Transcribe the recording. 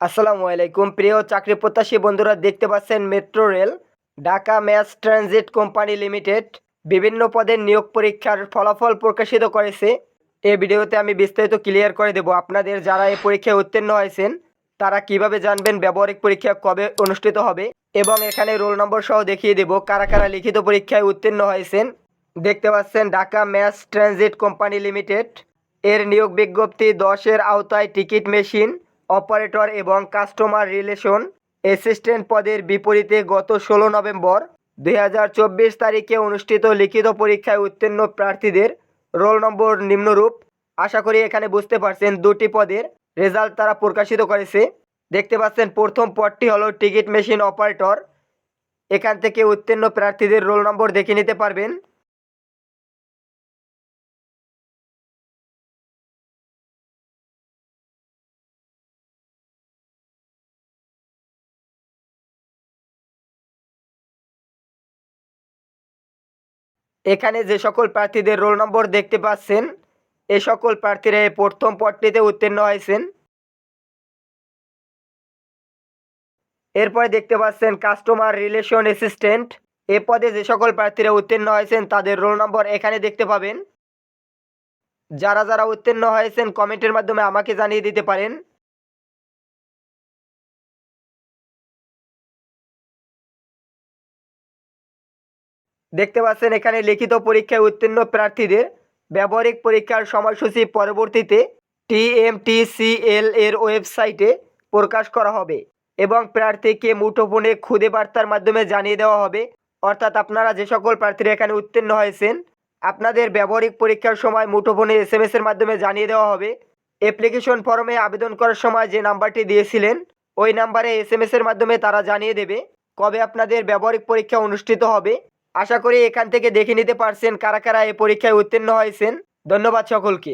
আসসালামু আলাইকুম। প্রিয় চাকরি প্রত্যাশী বন্ধুরা, দেখতে পাচ্ছেন metro rail, Dhaka mass transit company limited বিভিন্ন পদের নিয়োগ পরীক্ষার ফলাফল প্রকাশিত করেছে। এই ভিডিওতে আমি বিস্তারিত ক্লিয়ার করে দেব। আপনাদের যারা এই পরীক্ষায় উত্তীর্ণ হয়েছেন, তারা কীভাবে জানবেন ব্যবহারিক পরীক্ষা কবে অনুষ্ঠিত হবে এবং এখানে রোল নম্বর সহ দেখিয়ে দেব কারা কারা লিখিত পরীক্ষায় উত্তীর্ণ হয়েছেন। দেখতে পাচ্ছেন Dhaka mass transit company limited, এর নিয়োগ বিজ্ঞপ্তি দশের আওতায় টিকিট মেশিন অপারেটর এবং কাস্টমার রিলেশন অ্যাসিস্ট্যান্ট পদের বিপরীতে গত ষোলো নভেম্বর দু হাজার চব্বিশ তারিখে অনুষ্ঠিত লিখিত পরীক্ষায় উত্তীর্ণ প্রার্থীদের রোল নম্বর নিম্নরূপ। আশা করি এখানে বুঝতে পারছেন দুটি পদের রেজাল্ট তারা প্রকাশিত করেছে। দেখতে পাচ্ছেন প্রথম পদটি হলো টিকিট মেশিন অপারেটর। এখান থেকে উত্তীর্ণ প্রার্থীদের রোল নম্বর দেখে নিতে পারবেন। এখানে যে সকল প্রার্থীদের রোল নম্বর দেখতে পাচ্ছেন, এ সকল প্রার্থীরা এই প্রথম পদটিতে উত্তীর্ণ হয়েছেন। এরপরে দেখতে পাচ্ছেন কাস্টমার রিলেশন অ্যাসিস্ট্যান্ট। এ পদে যে সকল প্রার্থীরা উত্তীর্ণ হয়েছেন, তাদের রোল নম্বর এখানে দেখতে পাবেন। যারা যারা উত্তীর্ণ হয়েছেন, কমেন্টের মাধ্যমে আমাকে জানিয়ে দিতে পারেন। দেখতে পাচ্ছেন, এখানে লিখিত পরীক্ষায় উত্তীর্ণ প্রার্থীদের ব্যবহারিক পরীক্ষার সময়সূচি পরবর্তীতে টিএমটিসিএল এর ওয়েবসাইটে প্রকাশ করা হবে এবং প্রার্থীকে মুঠোফোনে খুদে বার্তার মাধ্যমে জানিয়ে দেওয়া হবে। অর্থাৎ আপনারা যে সকল প্রার্থীরা এখানে উত্তীর্ণ হয়েছেন, আপনাদের ব্যবহারিক পরীক্ষার সময় মুঠোফোনে এস এম এর মাধ্যমে জানিয়ে দেওয়া হবে। অ্যাপ্লিকেশন ফর্মে আবেদন করার সময় যে নাম্বারটি দিয়েছিলেন, ওই নাম্বারে এস এম এর মাধ্যমে তারা জানিয়ে দেবে কবে আপনাদের ব্যবহারিক পরীক্ষা অনুষ্ঠিত হবে। আশা করি এখান থেকে দেখে নিতে পারছেন কারা কারা এই পরীক্ষায় উত্তীর্ণ হয়েছেন। ধন্যবাদ সকলকে।